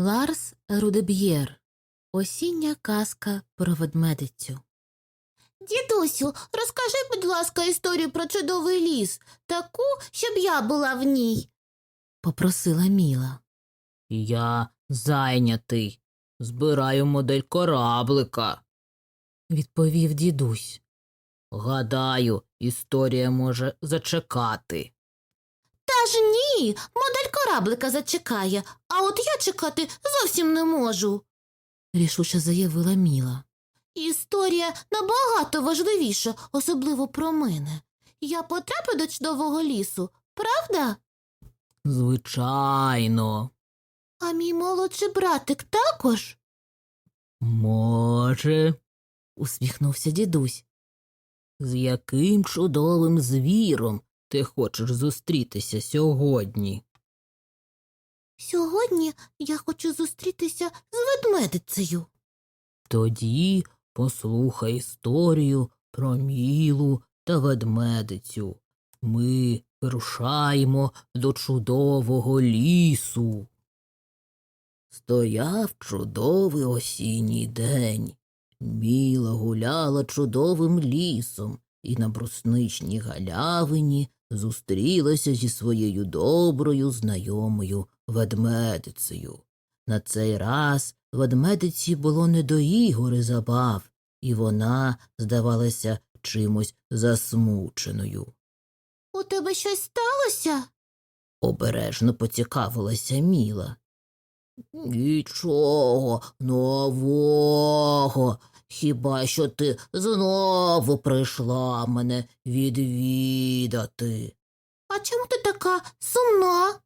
Ларс Рудеб'єр. Осіння казка про ведмедицю. Дідусю, розкажи, будь ласка, історію про чудовий ліс, таку, щоб я була в ній, попросила Міла. Я зайнятий. Збираю модель кораблика. Відповів дідусь. Гадаю, історія може зачекати. Та ж ні, модель кораблика зачекає, а от я чекати зовсім не можу, рішуче заявила Міла. Історія набагато важливіша, особливо про мене. Я потраплю до чудового лісу, правда? Звичайно, А мій молодший братик також? може, усміхнувся дідусь. з яким чудовим звіром ти хочеш зустрітися сьогодні? Сьогодні я хочу зустрітися з ведмедицею. Тоді послухай історію про Мілу та ведмедицю. Ми вирушаємо до чудового лісу. Стояв чудовий осінній день. Міла гуляла чудовим лісом і на брусничній галявині зустрілася зі своєю доброю знайомою ведмедицею. На цей раз ведмедиці було не до ігор і забав, і вона здавалася чимось засмученою. У тебе щось сталося? Обережно поцікавилася Міла. Нічого нового. Хіба що ти знову прийшла мене відвідати? А чому ти така сумна?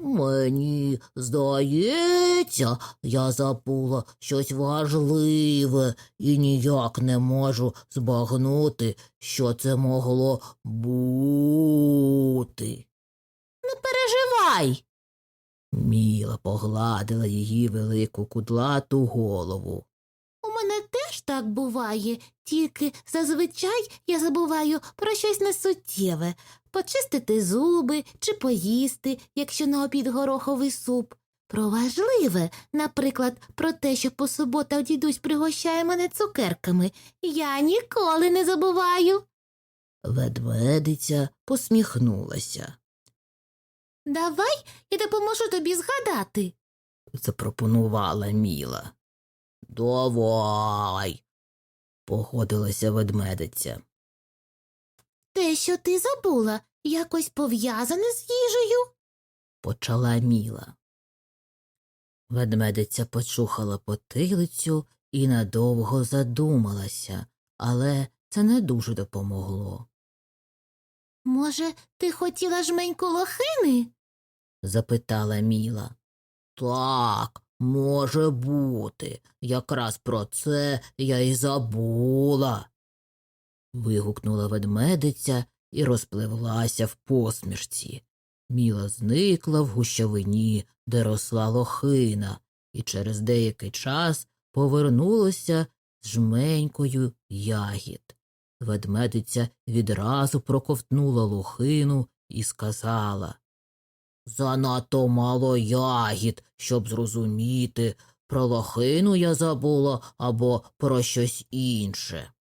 Мені здається, я забула щось важливе і ніяк не можу збагнути, що це могло бути. Не переживай. Міла погладила її велику кудлату голову. У мене теж так буває, тільки зазвичай я забуваю про щось несуттєве почистити зуби чи поїсти, якщо на обід гороховий суп. Про важливе, наприклад, про те, що по суботах дідусь пригощає мене цукерками, я ніколи не забуваю. Ведмедиця посміхнулася, Давай я допоможу тобі згадати. запропонувала Міла. Давай, погодилася ведмедиця. Те, що ти забула, якось пов'язане з їжею. почала Міла. Ведмедиця почухала потилицю і надовго задумалася, але це не дуже допомогло. Може, ти хотіла жменьку лохини? запитала Міла. Так, може бути. Якраз про це я й забула. Вигукнула ведмедиця і розпливлася в посмішці. Міла зникла в гущавині, де росла лохина, і через деякий час повернулася з жменькою ягід. Ведмедиця відразу проковтнула лохину і сказала Занадто мало ягід, щоб зрозуміти, про лохину я забула або про щось інше.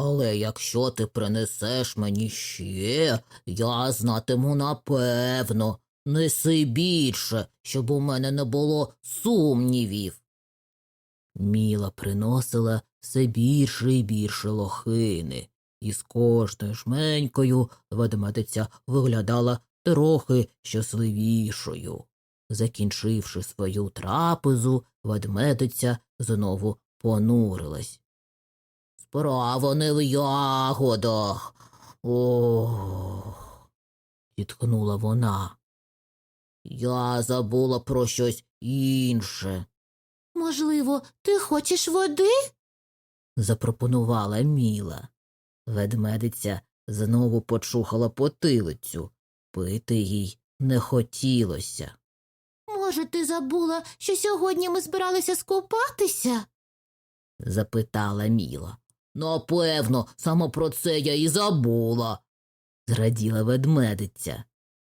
Але якщо ти принесеш мені ще, я знатиму напевно, неси більше, щоб у мене не було сумнівів. Міла приносила все більше і більше лохини, і з кожною жменькою ведмедиця виглядала трохи щасливішою. Закінчивши свою трапезу, ведмедиця знову понурилась. Справа не в ягодах. Ох. зітхнула вона. Я забула про щось інше, Можливо, ти хочеш води? запропонувала Міла. Ведмедиця знову почухала потилицю. Пити їй не хотілося. Може, ти забула, що сьогодні ми збиралися скупатися? запитала Міла. Напевно, саме про це я і забула, зраділа ведмедиця.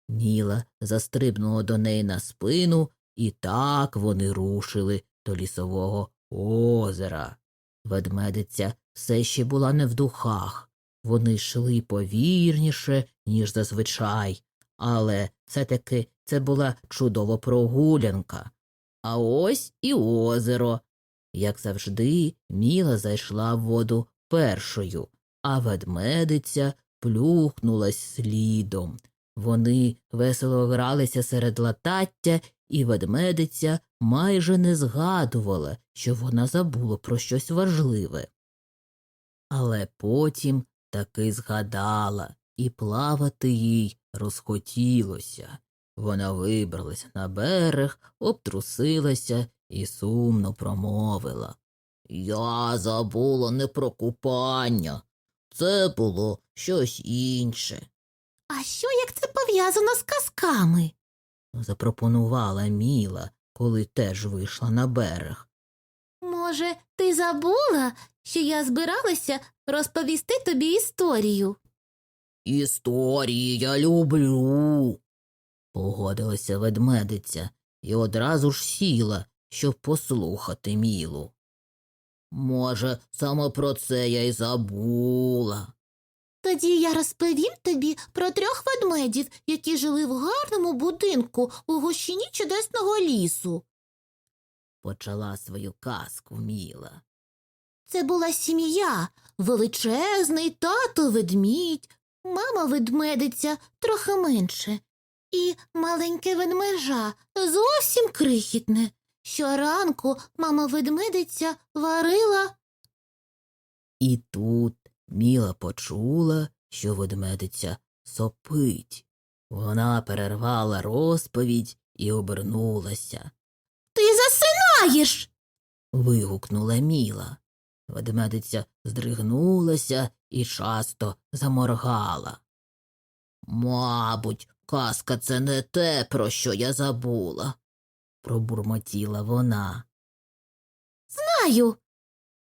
Міла застрибнула до неї на спину І так вони рушили до лісового озера. Ведмедиця все ще була не в духах. Вони йшли повірніше, ніж зазвичай, але все-таки це була чудова прогулянка. А ось і озеро. Як завжди, Міла зайшла в воду першою, а ведмедиця плюхнулась слідом. Вони весело гралися серед латаття, і ведмедиця майже не згадувала, що вона забула про щось важливе. Але потім таки згадала, і плавати їй розхотілося. Вона вибралася на берег, обтрусилася і сумно промовила. Я забула не про купання. Це було щось інше, А що як це пов'язано з казками? запропонувала Міла, коли теж вийшла на берег. Може, ти забула, що я збиралася розповісти тобі історію? Історії я люблю. Погодилася ведмедиця і одразу ж сіла, щоб послухати Мілу. Може, саме про це я й забула. Тоді я розповім тобі про трьох ведмедів, які жили в гарному будинку у гущині чудесного лісу. Почала свою казку Міла. Це була сім'я, величезний тато ведмідь, мама ведмедиця трохи менше, і маленьке ведмежа зовсім крихітне. Щоранку мама ведмедиця варила. І тут Міла почула, що ведмедиця сопить. Вона перервала розповідь і обернулася. Ти засинаєш. вигукнула Міла. Ведмедиця здригнулася і часто заморгала. Мабуть, казка це не те, про що я забула, пробурмотіла вона. Знаю.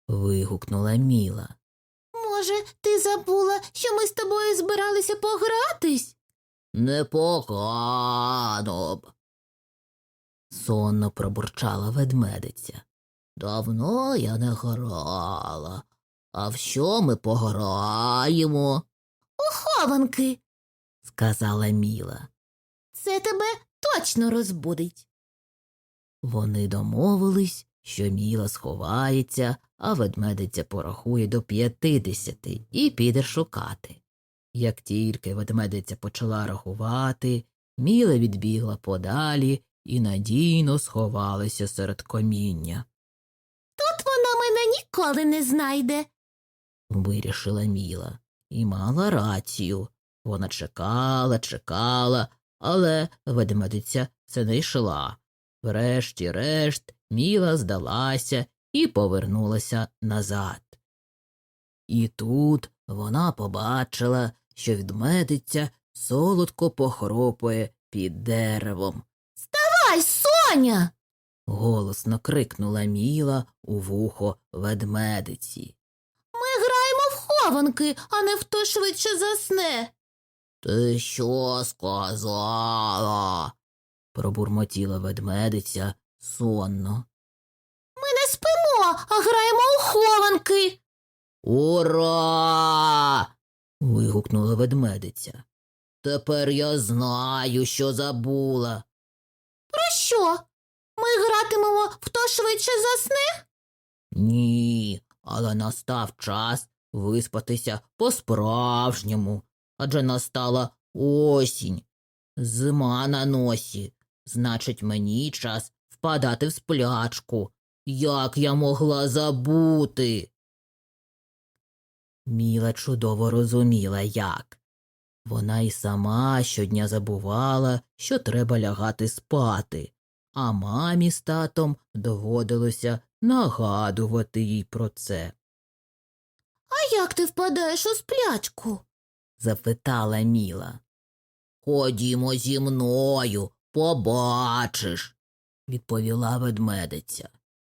вигукнула Міла. Може, ти забула, що ми з тобою збиралися погратись? Непогано б. Сонно пробурчала ведмедиця. Давно я не грала. А в що ми пограємо? Хованки. Сказала Міла. Це тебе точно розбудить. Вони домовились, що Міла сховається, а ведмедиця порахує до п'ятидесяти і піде шукати. Як тільки ведмедиця почала рахувати, Міла відбігла подалі і надійно сховалася серед коміння. Тут вона мене ніколи не знайде. вирішила Міла, і мала рацію. Вона чекала, чекала, але ведмедиця це не йшла. Врешті-решт Міла здалася і повернулася назад. І тут вона побачила, що ведмедиця солодко похропує під деревом. Ай, Соня. Голосно крикнула Міла у вухо ведмедиці. Ми граємо в хованки, а не хто швидше засне. Ти що сказала? пробурмотіла ведмедиця сонно. Ми не спимо, а граємо у хованки. Ура! вигукнула ведмедиця. Тепер я знаю, що забула. Про що? Ми гратимемо хто швидше засне? Ні, але настав час виспатися по-справжньому, адже настала осінь. Зима на носі. Значить, мені час впадати в сплячку. Як я могла забути? Міла чудово розуміла, як. Вона й сама щодня забувала, що треба лягати спати, а мамі з татом доводилося нагадувати їй про це. А як ти впадаєш у сплячку? Запитала Міла. Ходімо зі мною, побачиш, відповіла ведмедиця.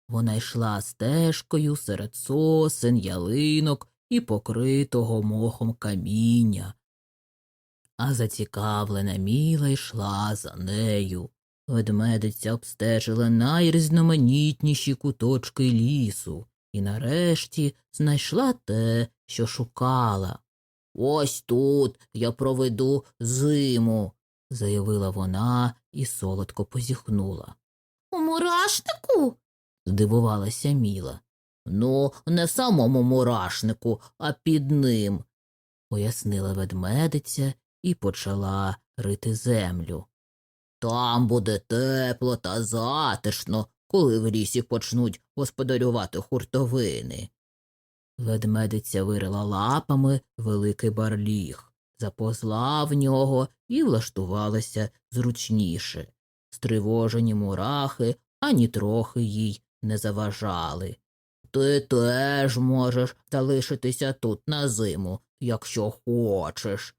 Вона йшла стежкою серед сосен, ялинок і покритого мохом каміння. А зацікавлена Міла йшла за нею. ведмедиця обстежила найрізноманітніші куточки лісу і нарешті знайшла те, що шукала. Ось тут я проведу зиму, заявила вона і солодко позіхнула. У мурашнику? Здивувалася Міла. Ну, не в самому мурашнику, а під ним, пояснила ведмедиця і почала рити землю. Там буде тепло та затишно, коли в лісі почнуть господарювати хуртовини. Ведмедиця вирила лапами великий барліг, заповзла в нього і влаштувалася зручніше. Стривожені мурахи ані трохи їй не заважали. Ти теж можеш залишитися тут на зиму, якщо хочеш,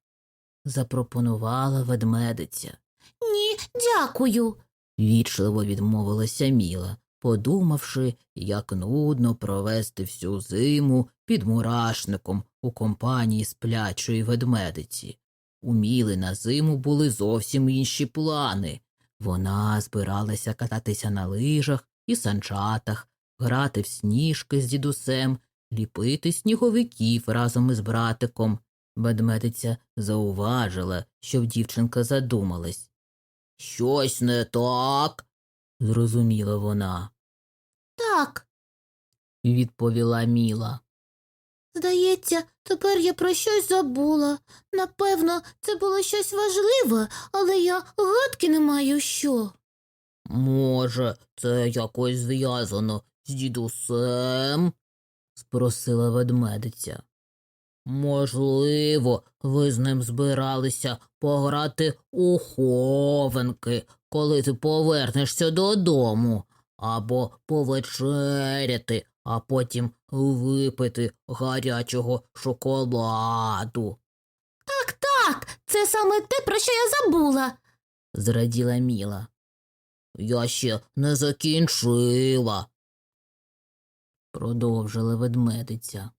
запропонувала ведмедиця. Ні, дякую. Вічливо відмовилася Міла, подумавши, як нудно провести всю зиму під мурашником у компанії сплячої ведмедиці. У Міли на зиму були зовсім інші плани. Вона збиралася кататися на лижах і санчатах, грати в сніжки з дідусем, ліпити сніговиків разом із братиком. Ведмедиця зауважила, що дівчинка задумалась. Щось не так, зрозуміла вона, Так, відповіла Міла. здається, тепер я про щось забула. Напевно, це було щось важливе, але я гадки не маю що. Може, це якось зв'язано з дідусем? спросила ведмедиця. Можливо, ви з ним збиралися пограти у хованки, коли ти повернешся додому, або повечеряти, а потім випити гарячого шоколаду, Так, так, це саме те, про що я забула. зраділа Міла. Я ще не закінчила, продовжила ведмедиця.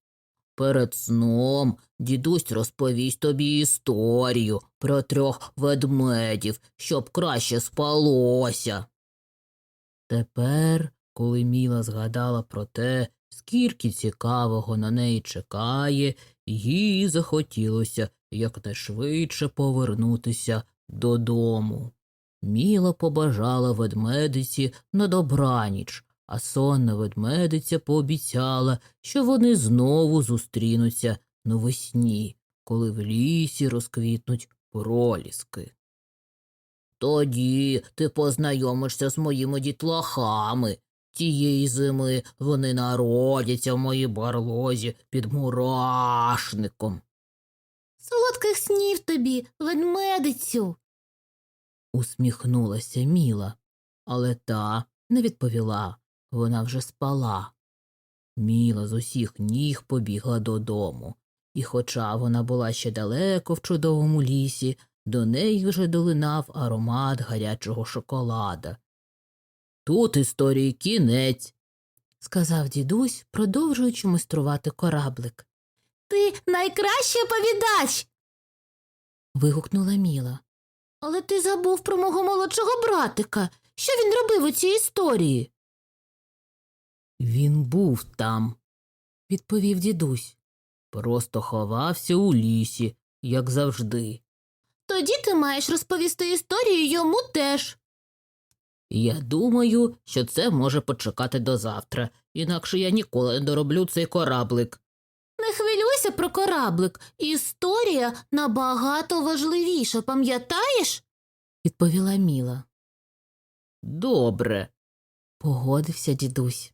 Перед сном дідусь розповість тобі історію про трьох ведмедів, щоб краще спалося. Тепер, коли Міла згадала про те, скільки цікавого на неї чекає, їй захотілося якнайшвидше повернутися додому. Міла побажала ведмедиці на добраніч, а сонна ведмедиця пообіцяла, що вони знову зустрінуться навесні, коли в лісі розквітнуть проліски. Тоді ти познайомишся з моїми дітлахами. Тієї зими вони народяться в моїй барлозі під мурашником. Солодких снів тобі, ведмедицю. усміхнулася Міла, але та не відповіла, вона вже спала. Міла з усіх ніг побігла додому, і, хоча вона була ще далеко в чудовому лісі, до неї вже долинав аромат гарячого шоколада. Тут історії кінець, сказав дідусь, продовжуючи майструвати кораблик. Ти найкращий оповідач. Вигукнула Міла. Але ти забув про мого молодшого братика. Що він робив у цій історії? Він був там, відповів дідусь. Просто ховався у лісі, як завжди. Тоді ти маєш розповісти історію йому теж. Я думаю, що це може почекати до завтра, інакше я ніколи не дороблю цей кораблик. Не хвилюйся про кораблик. Історія набагато важливіша, пам'ятаєш? відповіла Міла. Добре, погодився дідусь.